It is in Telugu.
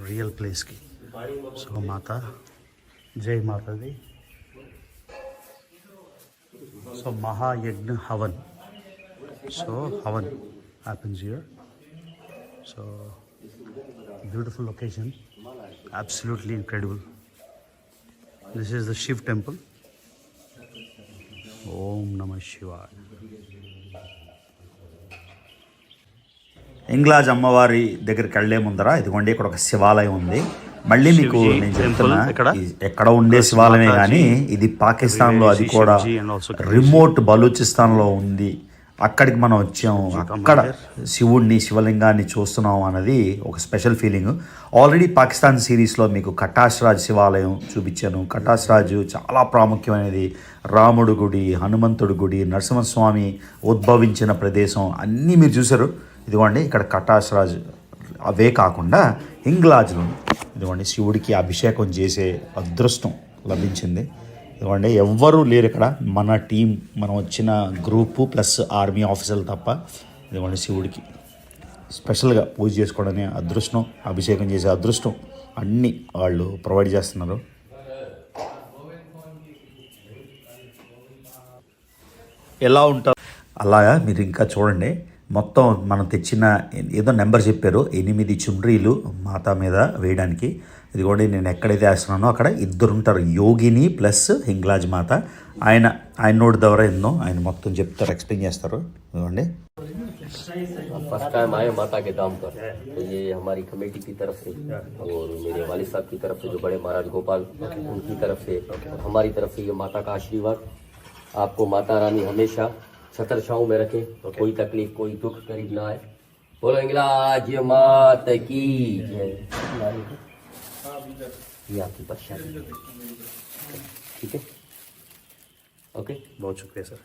रियल प्लेस की। सो so, माता जय माता दी। So so, mahayagya havan. So so, havan happens here so beautiful location absolutely incredible this is the Shiva temple Om namah Shivaya ఇంగ్లాజ్ అమ్మవారి దగ్గరికి వెళ్ళే ముందర ఇదిగోండి ఇక్కడ ఒక శివాలయం ఉంది. మళ్ళీ మీకు నేను చెప్తున్నా ఎక్కడ? ఉండే శివాలయమే కానీ ఇది పాకిస్తాన్లో అది కూడా. రిమోట్ బలూచిస్తాన్లో ఉంది. అక్కడికి మనం వచ్చాం. అక్కడ శివుడిని శివలింగాన్ని చూస్తున్నాం అన్నది ఒక స్పెషల్ ఫీలింగ్. ఆల్రెడీ పాకిస్తాన్ సిరీస్లో మీకు కటాష్ రాజ్ శివాలయం చూపించాను. కటాష్ రాజు చాలా ప్రాముఖ్యమైనది. రాముడు గుడి హనుమంతుడి గుడి నరసింహస్వామి ఉద్భవించిన ప్రదేశం అన్నీ మీరు చూసారు ఇదిగోండి ఇక్కడ కటాష్ అవే కాకుండా హింగ్లాజ్లో ఇదిగోండి శివుడికి అభిషేకం చేసే అదృష్టం లభించింది. ఇదిగోండి ఎవ్వరూ లేరు ఇక్కడ. మన టీం మనం వచ్చిన గ్రూపు ప్లస్ ఆర్మీ ఆఫీసర్లు తప్ప ఇదిగోండి శివుడికి స్పెషల్గా పూజ చేసుకోవడమే అదృష్టం అభిషేకం చేసే అదృష్టం. అన్నీ వాళ్ళు ప్రొవైడ్ చేస్తున్నారు. ఎలా ఉంటారు? అలాగా మీరు ఇంకా చూడండి. మొత్తం మనం తెచ్చిన ఏదో నెంబర్ చెప్పారు ఎనిమిది చుండ్రీలు మాత మీద వేయడానికి ఇది కూడా నేను ఎక్కడైతే వేస్తున్నానో అక్కడ ఇద్దరు ఉంటారు యోగిని ప్లస్ హింగ్లాజ్ మాత ఆయన ఆయన నోటి ద్వారా ఎన్నో ఆయన మొత్తం చెప్తారు ఎక్స్ప్లెయిన్ చేస్తారు ఇదిగోండి फर्स्ट टाइम आए माता के दाम पर तो ये हमारी कमेटी की तरफ से और मेरे वालिद साहब की तरफ से जो बड़े महाराज गोपाल उनकी तरफ से और हमारी तरफ से ये माता का आशीर्वाद आपको माता रानी हमेशा छतर छाऊ में रखे कोई तकलीफ़, कोई दुख करीब ना आए। बोलो, इंगलाज, मात की ये आपकी परेशानी ठीक है? ओके? बहुत शुक्रिया, सर।